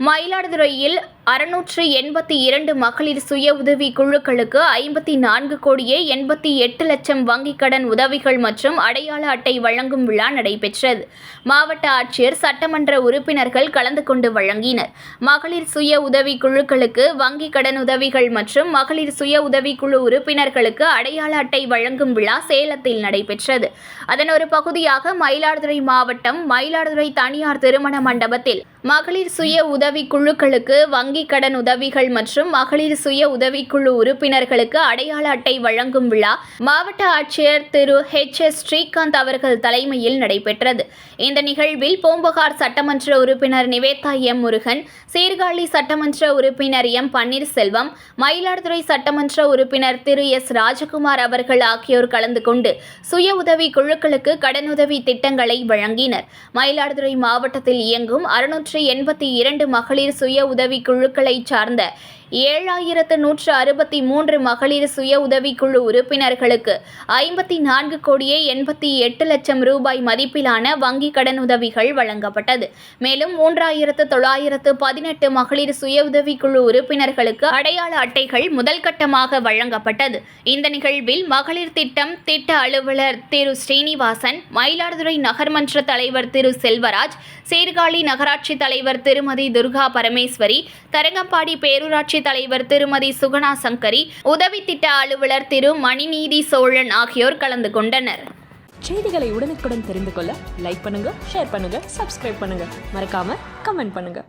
மயிலாடுதுறையில் அறுநூற்று எண்பத்தி இரண்டு மகளிர் சுய உதவி குழுக்களுக்கு ஐம்பத்தி நான்கு கோடியே எண்பத்தி எட்டு லட்சம் வங்கிக் கடன் உதவிகள் மற்றும் அடையாள அட்டை வழங்கும் விழா நடைபெற்றது. மாவட்ட ஆட்சியர் சட்டமன்ற உறுப்பினர்கள் கலந்து கொண்டு வழங்கினர். மகளிர் சுய உதவி குழுக்களுக்கு வங்கிக் கடன் உதவிகள் மற்றும் மகளிர் சுய உதவிக்குழு உறுப்பினர்களுக்கு அடையாள அட்டை வழங்கும் விழா சேலத்தில் நடைபெற்றது. அதன் ஒரு பகுதியாக மயிலாடுதுறை மாவட்டம் மயிலாடுதுறை தனியார் திருமண மண்டபத்தில் மகளிர் சுய உதவி குழுக்களுக்கு வங்கி வங்கிக் கடன் உதவிகள் மற்றும் மகளிர் சுய உதவிக்குழு உறுப்பினர்களுக்கு அடையாள அட்டை வழங்கும் விழா மாவட்ட ஆட்சியர் திரு ஹெச் எஸ். ஸ்ரீகாந்த் அவர்கள் தலைமையில் நடைபெற்றது. இந்த நிகழ்வில் பூம்புகார் சட்டமன்ற உறுப்பினர் நிவேதா எம். முருகன் சீர்காழி சட்டமன்ற உறுப்பினர் எம். பன்னீர்செல்வம் மயிலாடுதுறை சட்டமன்ற உறுப்பினர் திரு எஸ். ராஜகுமார் அவர்கள் ஆகியோர் கலந்து கொண்டு சுய உதவி குழுக்களுக்கு கடனுதவி திட்டங்களை வழங்கினர். மயிலாடுதுறை மாவட்டத்தில் இயங்கும் அறுநூற்று எண்பத்தி இரண்டு மகளிர் சுய உதவி குழுக்களைச் சார்ந்த ஏழாயிரத்து நூற்று அறுபத்தி மூன்று மகளிர் சுய உதவிக்குழு உறுப்பினர்களுக்கு ஐம்பத்தி நான்கு கோடியே எண்பத்தி எட்டு லட்சம் ரூபாய் மதிப்பிலான வங்கி கடனுதவிகள் வழங்கப்பட்டது. மேலும் மூன்றாயிரத்து தொள்ளாயிரத்து பதினெட்டு மகளிர் சுய உதவிக்குழு உறுப்பினர்களுக்கு அடையாள அட்டைகள் முதல் கட்டமாக வழங்கப்பட்டது. இந்த நிகழ்வில் மகளிர் திட்டம் திட்ட அலுவலர் திரு ஸ்ரீனிவாசன் மயிலாடுதுறை நகர்மன்ற தலைவர் திரு செல்வராஜ் சீர்காழி நகராட்சி தலைவர் திருமதி துர்கா பரமேஸ்வரி தரங்கம்பாடி பேரூராட்சி தலைவர் திருமதி சுகுணா சங்கரி உதவி திட்ட அலுவலர் திரு மணிநீதி சோழன் ஆகியோர் கலந்து கொண்டனர். செய்திகளை உடனுக்குடன் தெரிந்து கொள்ள லைக் பண்ணுங்க ஷேர் பண்ணுங்க சப்ஸ்கிரைப் பண்ணுங்க. மறக்காம கமெண்ட் பண்ணுங்க.